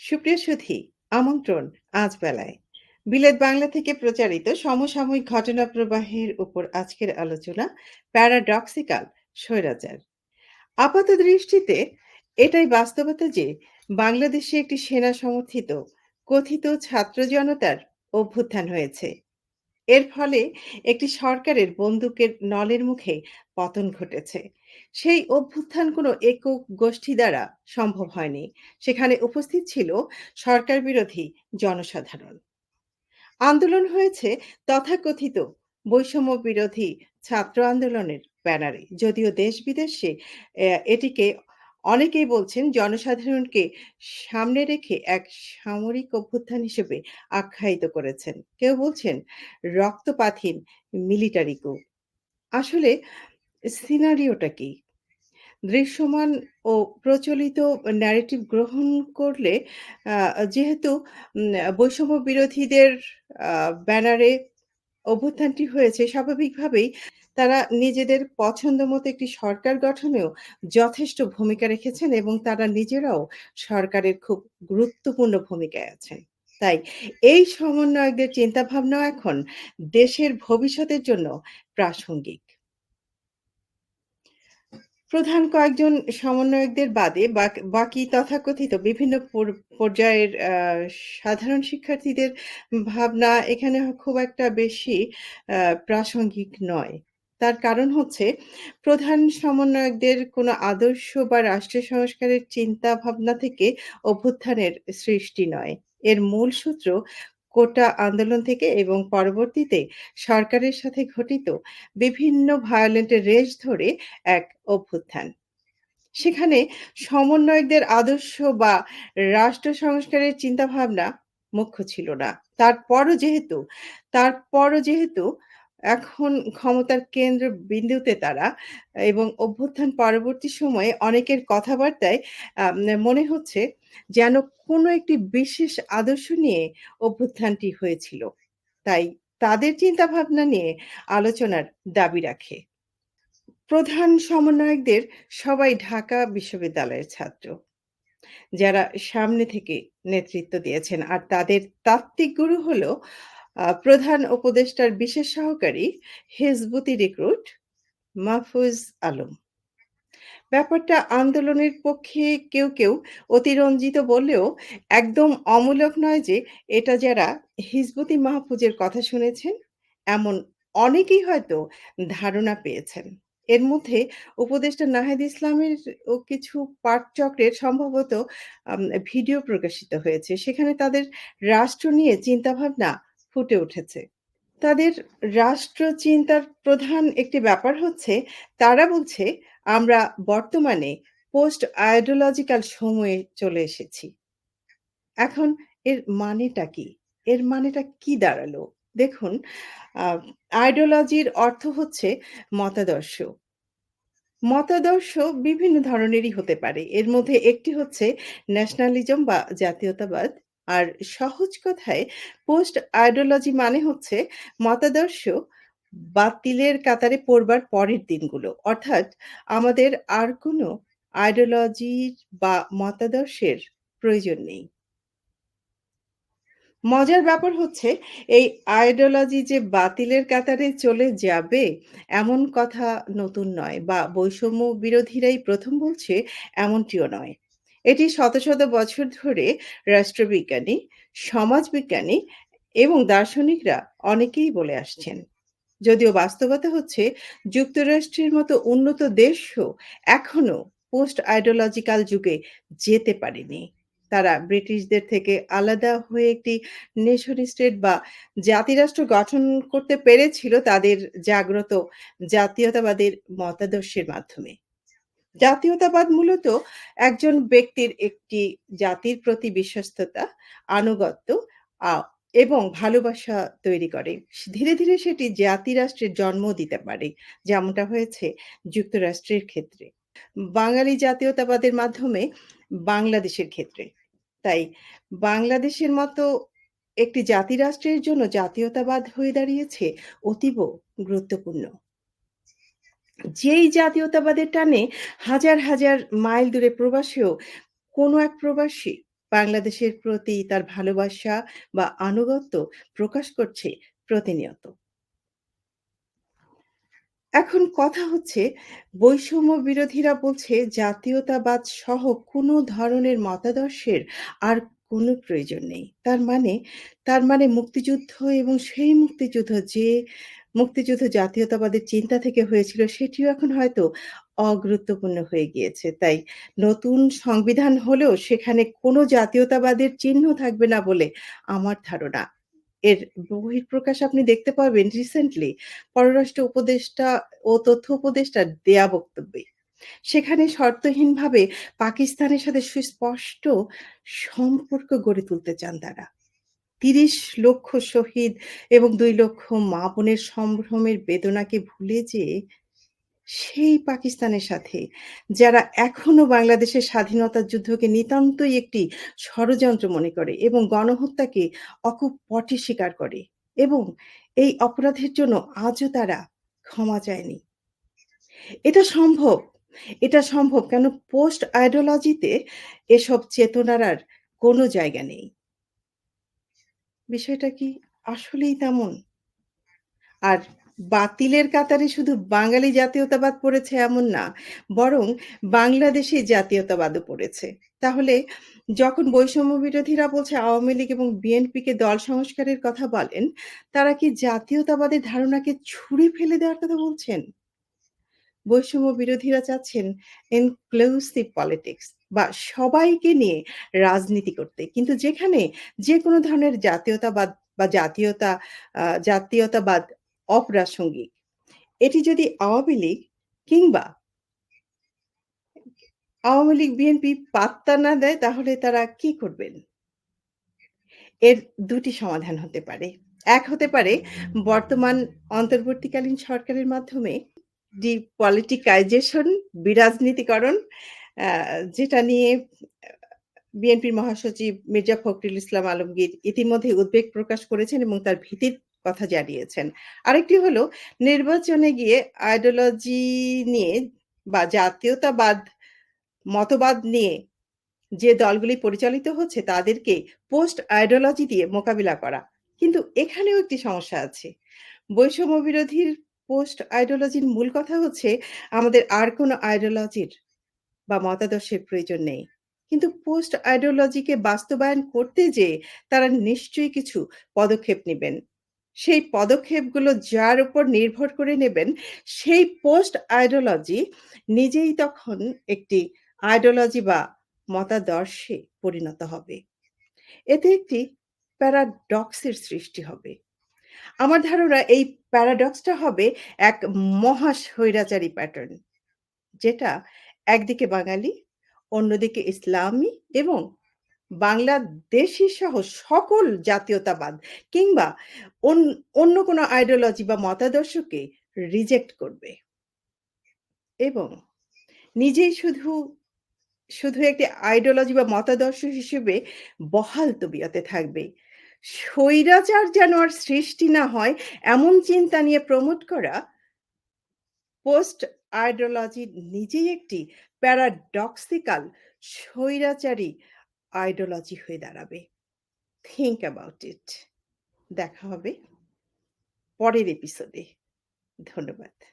সুপ্রিয় সুধী, আমন্ত্রণ আজ বেলায়। বিলেত বাংলা থেকে প্রচারিত সমসাময়িক ঘটনা প্রবাহের উপর আজকের আলোচনা প্যারাডক্সিক্যাল স্বৈরাচার। আপাত দৃষ্টিতে এটাই বাস্তবতা যে বাংলাদেশে একটি সেনা সমর্থিত কথিত ছাত্র জনতার অভ্যুত্থান হয়েছে। এর ফলে একটি সরকারের বন্দুকের নলের মুখে পতন ঘটেছে। সেই অভ্যুত্থান কোনো একক গোষ্ঠী দ্বারা সম্ভব হয়নি। সেখানে উপস্থিত ছিল সরকার বিরোধী জনসাধারণ। আন্দোলন হয়েছে তথাকথিত বৈষম্য বিরোধী ছাত্র আন্দোলনের ব্যানারে। যদিও দেশ-বিদেশে এটিকে অনেকেই বলছেন জনসাধারণকে সামনে রেখে এক সামরিক অভ্যুত্থান হিসেবে আখ্যায়িত করেছেন। কেউ বলছেন রক্তপাতহীন মিলিটারি কু। আসলে সিনারিওটা কি? দৃশ্যমান ও প্রচলিত ন্যারেটিভ গ্রহণ করলে যেহেতু বৈষম্য বিরোধীদের ব্যানারে অভ্যুত্থানটি হয়েছে, স্বাভাবিকভাবেই তারা নিজেদের পছন্দমতো একটি সরকার গঠনেও যথেষ্ট ভূমিকা রেখেছেন এবং তারা নিজেরাও সরকারের খুব গুরুত্বপূর্ণ ভূমিকায় আছেন। তাই এই সমন্বয়কদের চিন্তাভাবনাও এখন দেশের ভবিষ্যতের জন্য প্রাসঙ্গিক। প্রধান কয়েকজন সমন্বয়কদের বাদে বাকি তথাকথিত বিভিন্ন পর্যায়ের সাধারণ শিক্ষার্থীদের ভাবনা এখানে খুব একটা বেশি প্রাসঙ্গিক নয়। তার কারণ হচ্ছে, প্রধান সমন্বয়কদের কোনো আদর্শ বা রাষ্ট্র সংস্কারের চিন্তা ভাবনা থেকে অভ্যুত্থানের সৃষ্টি নয়। এর মূল সূত্র কোটা আন্দোলন থেকে এবং পরবর্তীতে সরকারের সাথে ঘটিত বিভিন্ন ভায়োলেন্টের রেশ ধরে এক অভ্যুত্থান। সেখানে সমন্বয়কদের আদর্শ বা রাষ্ট্র সংস্কারের চিন্তাভাবনা মুখ্য ছিল না। তারপরও যেহেতু তারপরও যেহেতু এখন ক্ষমতার কেন্দ্র বিন্দুতে তারা এবং অভ্যুত্থান পরবর্তী সময়ে অনেকের কথাবার্তায় মনে হচ্ছে যেন কোনো একটি বিশেষ আদর্শ নিয়ে অভ্যুত্থানটি হয়েছিল। তাই তাদের চিন্তা ভাবনা নিয়ে আলোচনার দাবি রাখে। প্রধান সমন্বয়কদের সবাই ঢাকা বিশ্ববিদ্যালয়ের ছাত্র। যারা সামনে থেকে নেতৃত্ব দিয়েছেন। আর তাদের তাত্ত্বিক গুরু হলো প্রধান উপদেষ্টার বিশেষ সহকারী হেজবুতি রিক্রুট মাহফুজ আলম। ব্যাপারটা আন্দোলনের পক্ষে কেউ, কেউ অতিরঞ্জিত বললেও একদম অমূলক নয় যে এটা যারা হিজবুতি মাহফুজের কথা শুনেছেন, এমন অনেকেই হয়তো ধারণা পেয়েছেন। এর মধ্যে উপদেষ্টা নাহিদ ইসলামের ও কিছু পাঠচক্রের সম্ভবত ভিডিও প্রকাশিত হয়েছে। সেখানে তাদের রাষ্ট্র নিয়ে চিন্তাভাবনা ফুটে উঠেছে। তাদের রাষ্ট্র চিন্তার প্রধান একটি ব্যাপার হচ্ছে, তারা বলছে, আমরা বর্তমানে পোস্ট আইডিওলজিক্যাল সময়ে চলে এসেছি। এখন এর মানেটা কি? এর মানেটা কি দাঁড়াল? দেখুন আইডিওলজির অর্থ হচ্ছে মতাদর্শ। মতাদর্শ বিভিন্ন ধরনেরই হতে পারে। এর মধ্যে একটি হচ্ছে ন্যাশনালিজম বা জাতীয়তাবাদ। আর সহজ কথায় পোস্ট আইডিওলজি মানে হচ্ছে মতাদর্শ বাতিলের কাতারে পড়বার পরের দিনগুলো। অর্থাৎ আমাদের আর কোনো আইডিওলজির বা মতাদর্শের প্রয়োজন নেই। মজার ব্যাপার হচ্ছে এই আইডিওলজি যে বাতিলের কাতারে চলে যাবে এমন কথা নতুন নয় বা বৈষম্য বিরোধীরাই প্রথম বলছে এমনটিও নয়। এটি শত, শত বছর ধরে রাষ্ট্রবিজ্ঞানী, সমাজবিজ্ঞানী এবং দার্শনিকরা অনেকেই বলে আসছেন। যদিও বাস্তবতা হচ্ছে যুক্তরাষ্ট্রের মতো উন্নত দেশও এখনও পোস্ট আইডিওলজিক্যাল যুগে যেতে পারেনি। তারা ব্রিটিশদের থেকে আলাদা হয়ে একটি নেশন স্টেট বা জাতিরাষ্ট্র গঠন করতে পেরেছিল তাদের জাগ্রত জাতীয়তাবাদের মতাদর্শের মাধ্যমে। জাতীয়তাবাদ মূলত একজন ব্যক্তির একটি জাতির প্রতি বিশ্বস্ততা, আনুগত্য এবং ভালোবাসা তৈরি করে। ধীরে, ধীরে সেটি জাতি-রাষ্ট্রের জন্ম দিতে পারে। যেমনটা হয়েছে যুক্তরাষ্ট্রের ক্ষেত্রে। বাঙালি জাতীয়তাবাদের মাধ্যমে বাংলাদেশের ক্ষেত্রে। তাই বাংলাদেশের মতো একটি জাতি-রাষ্ট্রের জন্য জাতীয়তাবাদ হয়ে দাঁড়িয়েছে অতীব গুরুত্বপূর্ণ। যেই জাতীয়তাবাদের টানে হাজার, হাজার মাইল দূরে প্রবাসীও কোনো এক প্রবাসী বাংলাদেশের প্রতি তার ভালোবাসা বা আনুগত্য প্রকাশ করছে প্রতিনিয়ত। এখন কথা হচ্ছে বৈষম্য বিরোধীরা বলছে জাতীয়তাবাদ সহ কোনো ধরনের মতাদর্শের আর কোনো প্রয়োজন নেই। তার মানে তার মানে মুক্তিযুদ্ধ এবং সেই মুক্তিযুদ্ধ যে মুক্তিযুদ্ধ জাতীয়তাবাদের চিন্তা থেকে হয়েছিল, সেটিও এখন হয়তো অগুরুত্বপূর্ণ হয়ে গিয়েছে। তাই নতুন সংবিধান হলেও সেখানে কোনো জাতীয়তাবাদের চিহ্ন থাকবে না বলে আমার ধারণা। এর বহিঃপ্রকাশ আপনি দেখতে পাবেন রিসেন্টলি পররাষ্ট্র উপদেষ্টা ও তথ্য উপদেষ্টার দেয়া বক্তব্যে। সেখানে শর্তহীনভাবে পাকিস্তানের সাথে সুস্পষ্ট সম্পর্ক গড়ে তুলতে চান তারা। ৩০ লক্ষ শহীদ এবং দুই লক্ষ মা-বোনের সম্ভ্রমের বেদনাকে ভুলে যেয়ে সেই পাকিস্তানের সাথে, যারা এখনও বাংলাদেশের স্বাধীনতার যুদ্ধকে নিতান্তই একটি ষড়যন্ত্র মনে করে এবং গণহত্যাকে অকপটে স্বীকার করে এবং এই অপরাধের জন্য আজও তারা ক্ষমা চায়নি। এটা সম্ভব। এটা সম্ভব। কেন পোস্ট আইডিওলজিতে এসব চেতনার আর কোনো জায়গা নেই। বিষয়টা কি আসলেই তেমন? আর বাতিলের কাতারে শুধু বাঙালি জাতীয়তাবাদ পড়েছে এমন না। বরং বাংলাদেশী জাতীয়তাবাদও পড়েছে। তাহলে যখন বৈষম্য বিরোধীরা বলছে আওয়ামী লীগ এবং বিএনপিকে দল সংস্কারের কথা বলেন, তারা কি জাতীয়তাবাদের ধারণাকে ছুঁড়ে ফেলে দেওয়ার কথা বলছেন? বৈষম্য বিরোধীরা চাচ্ছেন ইনক্লুসিভ পলিটিক্স বা সবাইকে নিয়ে রাজনীতি করতে। কিন্তু যেখানে যেকোনো ধরনের জাতীয়তাবাদ বা জাতীয়তা জাতীয়তাবাদ অপ্রাসঙ্গিক। এটি যদি আওয়ামী লীগ কিংবা আওয়ামী লীগ, বিএনপি পাত্তা না দেয় তাহলে তারা কি করবেন? এর দুটি সমাধান হতে পারে। এক হতে পারে বর্তমান অন্তর্বর্তীকালীন সরকারের মাধ্যমে ডিপলিটিকাইজেশন, বিরাজনীতিকরণ যেটা নিয়ে বিএনপির মহাসচিব মির্জা ফখরুল ইসলাম আলমগীর ইতিমধ্যে উদ্বেগ প্রকাশ করেছেন এবং তার ভীতির কথা জানিয়েছেন। আরেকটি হলো, নির্বাচনে গিয়ে আইডিওলজি নিয়ে বা জাতীয়তাবাদ, মতবাদ নিয়ে যে দলগুলি পরিচালিত হচ্ছে তাদেরকে পোস্ট আইডিওলজি দিয়ে মোকাবিলা করা। কিন্তু এখানেও একটি সমস্যা আছে। বৈষম্য বিরোধীর পোস্ট আইডিওলজির মূল কথা হচ্ছে, আমাদের আর কোনো আইডিওলজির বা মতাদর্শের প্রয়োজন নেই। কিন্তু পোস্ট আইডিওলজিকে বাস্তবায়ন করতে যেয়ে তারা নিশ্চয়ই কিছু পদক্ষেপ নেবেন সেই পদক্ষেপগুলো যার উপর নির্ভর করে নেবেন, সেই পোস্ট আইডিওলজি নিজেই তখন একটি আইডিওলজি বা মতাদর্শে পরিণত হবে। এতে একটি প্যারাডক্সের সৃষ্টি হবে। আমার ধারণা এই প্যারাডক্সটা হবে এক মহা স্বৈরাচারী প্যাটার্ন। যেটা একদিকে বাঙালি, অন্যদিকে ইসলামী এবং বাংলাদেশী সহ সকল জাতীয়তাবাদ কিংবা অন অন্য কোনো আইডিওলজি বা মতাদর্শকে রিজেক্ট করবে। এবং নিজেই শুধু, শুধু একটি আইডিওলজি বা মতাদর্শ হিসেবে বহাল তবিয়তে থাকবে। স্বৈরাচার যেন আর সৃষ্টি না হয় এমন চিন্তা নিয়ে প্রমোট করা পোস্ট আইডিওলজি নিজেই একটি প্যারাডক্সিক্যাল স্বৈরাচারী আইডিওলজি হয়ে দাঁড়াবে। Think about it. দেখা হবে পরের এপিসোডে। ধন্যবাদ।